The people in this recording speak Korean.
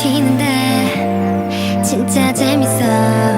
버티는데 진짜 재밌어.